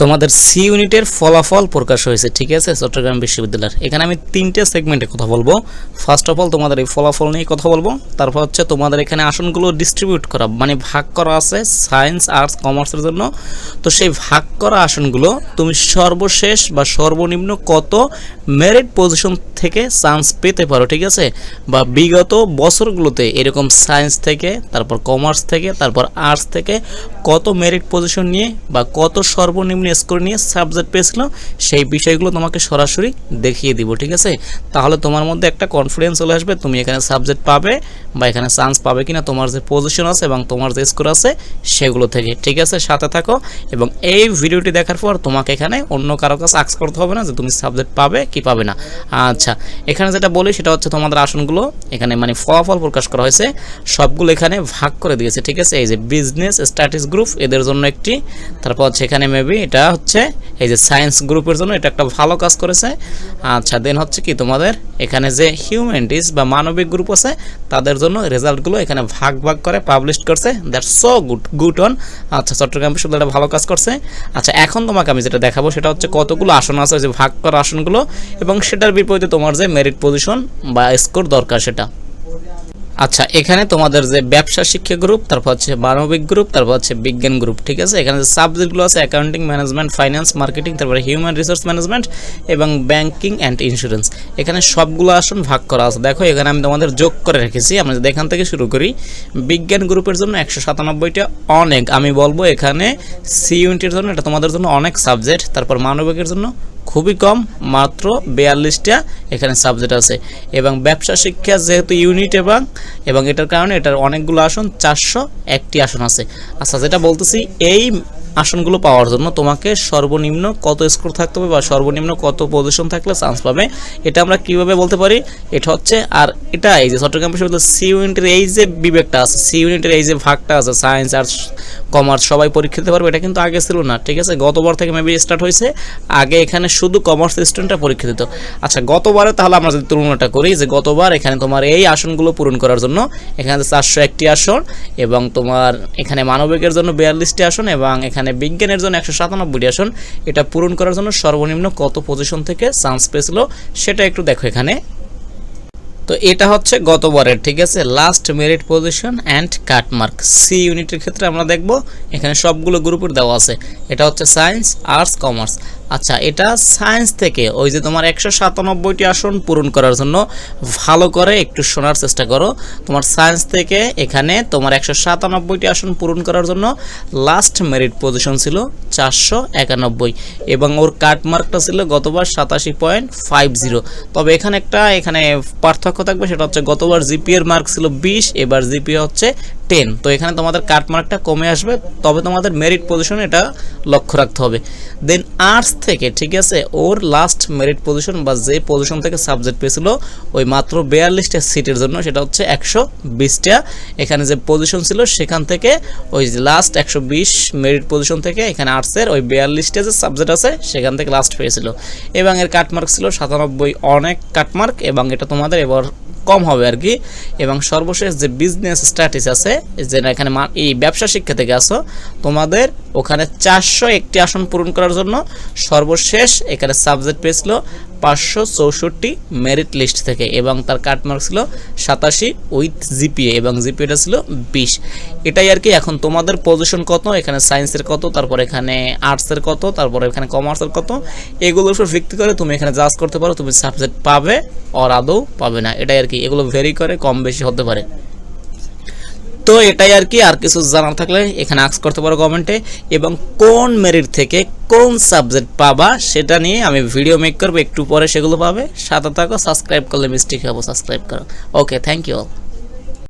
তোমাদের সি ইউনিটের ফলাফল প্রকাশ হয়েছে, ঠিক আছে, চট্টগ্রাম বিশ্ববিদ্যালয়ের। এখানে আমি তিনটে সেগমেন্টে কথা বলব। ফার্স্ট অফ অল তোমাদের এই ফলাফল নিয়ে কথা বলব। তারপর হচ্ছে তোমাদের এখানে আসনগুলো ডিস্ট্রিবিউট করা মানে ভাগ করা আছে সায়েন্স আর্টস কমার্সের জন্য। তো সেই ভাগ করা আসনগুলো তুমি সর্বশেষ বা সর্বনিম্ন কত মেরিট পজিশন থেকে চান্স পেতে পারো, ঠিক আছে? বা বিগত বছরগুলোতে এরকম সায়েন্স থেকে, তারপর কমার্স থেকে, তারপর আর্টস থেকে কত মেরিট পজিশন নিয়ে বা কত সর্বনিম্ন স্কোর নিয়ে সাবজেক্ট পেয়েছিল সেই বিষয়গুলো তোমাকে সরাসরি দেখিয়ে দিব, ঠিক আছে? তাহলে তোমার মধ্যে একটা কনফিডেন্স চলে আসবে, তুমি এখানে সাবজেক্ট পাবে বা এখানে চান্স পাবে কিনা, তোমার যে পজিশন আছে এবং তোমার যে স্কোর আছে সেগুলো থেকে, ঠিক আছে? সাথে থাকো এবং এই ভিডিওটি দেখার পর তোমাকে এখানে অন্য কারও কাছে আক্স করতে হবে না যে তুমি সাবজেক্ট পাবে কি পাবে না। আচ্ছা এখানে যেটা বলি সেটা হচ্ছে তোমাদের আসনগুলো, এখানে মানে ফলাফল প্রকাশ করা হয়েছে, সবগুলো এখানে ভাগ করে দিয়েছে, ঠিক আছে? এই যে বিজনেস স্ট্যাটিস গ্রুপ এদের জন্য একটি, তারপর হচ্ছে এখানে মেবি এটা হচ্ছে এই যে সায়েন্স গ্রুপের জন্য এটা একটা ভালো কাজ করেছে। আচ্ছা দেন হচ্ছে কি তোমাদের এখানে যে হিউম্যানিটিস বা মানবিক গ্রুপ আছে, তাদের জন্য রেজাল্টগুলো এখানে ভাগ ভাগ করে পাবলিশ করছে। That's so good good on আচ্ছা চট্টগ্রাম বিশ্ববিদ্যালয় ভালো কাজ করছে। আচ্ছা এখন তোমাকে আমি যেটা দেখাবো সেটা হচ্ছে কতগুলো আসন আছে যে ভাগ করা আসনগুলো, এবং সেটার বিপরীতে তোমার যে মেরিট পজিশন বা স্কোর দরকার সেটা। আচ্ছা এখানে তোমাদের যে ব্যবসা শিক্ষা গ্রুপ তারপর হচ্ছে মানবিক গ্রুপ তারপর হচ্ছে বিজ্ঞান গ্রুপ ঠিক আছে? এখানে যে সাবজেক্টগুলো আছে অ্যাকাউন্টিং ম্যানেজমেন্ট ফাইন্যান্স মার্কেটিং তারপরে হিউম্যান রিসোর্স ম্যানেজমেন্ট এবং ব্যাংকিং অ্যান্ড ইন্স্যুরেন্স এখানে সবগুলো আসন ভাগ করা আছে। দেখো, এখানে আমি তোমাদের যোগ করে রেখেছি। আমরা যদি এখান থেকে শুরু করি, বিজ্ঞান গ্রুপের জন্য একশো সাতানব্বইটা অনেক। আমি বলব এখানে সি ইউনিটের জন্য, এটা তোমাদের জন্য অনেক সাবজেক্ট তারপর মানবিকের জন্য খুবই কম, মাত্র বিয়াল্লিশটা এখানে সাবজেক্ট আছে। এবং ব্যবসা শিক্ষা যেহেতু ইউনিট এবং এবং এটার কারণে এটার অনেকগুলো আসন, চারশো একটি আসন আছে। আচ্ছা যেটা বলতেছি, এই আসনগুলো পাওয়ার জন্য তোমাকে সর্বনিম্ন কত স্কোর থাকতে হবে বা সর্বনিম্ন কত পজিশন থাকলে চান্স পাবে, এটা আমরা কীভাবে বলতে পারি? এটা হচ্ছে, আর এটা এই যে চট্টগ্রাম বিশ্ববিদ্যালয় সি ইউনিটের এই যে বিবেকটা আছে সি ইউনিটের এই যে ভাগটা আছে সায়েন্স আর্টস কমার্স সবাই পরীক্ষা দিতে পারবে, এটা কিন্তু আগে ছিল না, ঠিক আছে? গতবার থেকে মেবি স্টার্ট হয়েছে, আগে এখানে শুধু কমার্স স্টুডেন্টরা পরীক্ষা দিত। আচ্ছা গতবারে তাহলে আমরা যদি তুলনাটা করি যে গতবার এখানে তোমার এই আসনগুলো পূরণ করার জন্য, এখানে চারশো একটি আসন এবং তোমার এখানে মানবিকের জন্য বিয়াল্লিশটি আসন এবং এখানে বিজ্ঞানের জন্য একশো সাতানব্বইটি আসন। এটা পূরণ করার জন্য সর্বনিম্ন কত পজিশন থেকে চান্স পেয়েছিল সেটা একটু দেখো এখানে। তো এটা হচ্ছে গতবারের, ঠিক আছে? Last merit position and cut mark C ইউনিটের ক্ষেত্রে আমরা দেখব, এখানে সবগুলো গ্রুপের দেওয়া আছে। এটা হচ্ছে সায়েন্স আর্টস কমার্স আচ্ছা এটা সায়েন্স থেকে ওই যে তোমার একশো সাতানব্বইটি আসন পূরণ করার জন্য ভালো করে একটু শোনার চেষ্টা করো। তোমার সায়েন্স থেকে এখানে তোমার একশো সাতানব্বইটি আসন পূরণ করার জন্য লাস্ট মেরিট পজিশন ছিল চারশো একানব্বই এবং ওর কাটমার্কটা ছিল গতবার সাতাশি পয়েন্ট ফাইভ জিরো তবে এখানে একটা, এখানে পার্থক্য থাকবে সেটা হচ্ছে গতবার জিপিএর মার্ক ছিল বিশ এবার জিপিএ হচ্ছে টেন তো এখানে তোমাদের কাট মার্কটা কমে আসবে, তবে তোমাদের মেরিট পজিশন এটা লক্ষ্য রাখতে হবে। দেন আর্টস থেকে, ঠিক আছে, ওর লাস্ট মেরিট পজিশন বা যে পজিশন থেকে সাবজেক্ট পেয়েছিল, ওই মাত্র বিয়াল্লিশটা সিটের জন্য, সেটা হচ্ছে একশো বিশটা। এখানে যে পজিশন ছিল, সেখান থেকে ওই লাস্ট একশো বিশ মেরিট পজিশন থেকে এখানে আর্টসের ওই বিয়াল্লিশটা যে সাবজেক্ট আছে, সেখান থেকে লাস্ট পেয়েছিল। এবং এর কাটমার্ক ছিল সাতানব্বই অনেক কাটমার্ক এবং এটা তোমাদের এবার কম হবে আর কি। এবং সর্বশেষ যে বিজনেস স্ট্র্যাটেজি আছে, যে এখানে এই ব্যবসা শিক্ষা থেকে আসো, তোমাদের ওখানে চারশো একটি আসন পূরণ করার জন্য সর্বশেষ এখানে সাবজেক্ট পেয়েছিল পাঁচশো চৌষট্টি মেরিট লিস্ট থেকে এবং তার কাটমার্ক ছিল সাতাশি উইথ জিপিএ এবং জিপিএটা ছিল বিশ। এটাই আর কি এখন তোমাদের পজিশন কত, এখানে সায়েন্সের কত, তারপর এখানে আর্টসের কত, তারপর এখানে কমার্সের কত, এগুলোর উপর ভিত্তি করে তুমি এখানে জাজ করতে পারো, তুমি সাবজেক্ট পাবে আর আদৌ পাবে না। এটাই আর কি, এগুলো ভেরি করে কম বেশি হতে পারে। তো এটাই আর কি, আর কিছু জানার থাকলে এখানে আক্স করতে পারো কমেন্টে এবং কোন মেরিট থেকে কোন সাবজেক্ট পাবা সেটা নিয়ে আমি ভিডিও মেক করব, একটু পরে সেগুলো পাবে। সাথে থাকো সাবস্ক্রাইব করলে মিস্টেক হব সাবস্ক্রাইব করো। Okay thank you all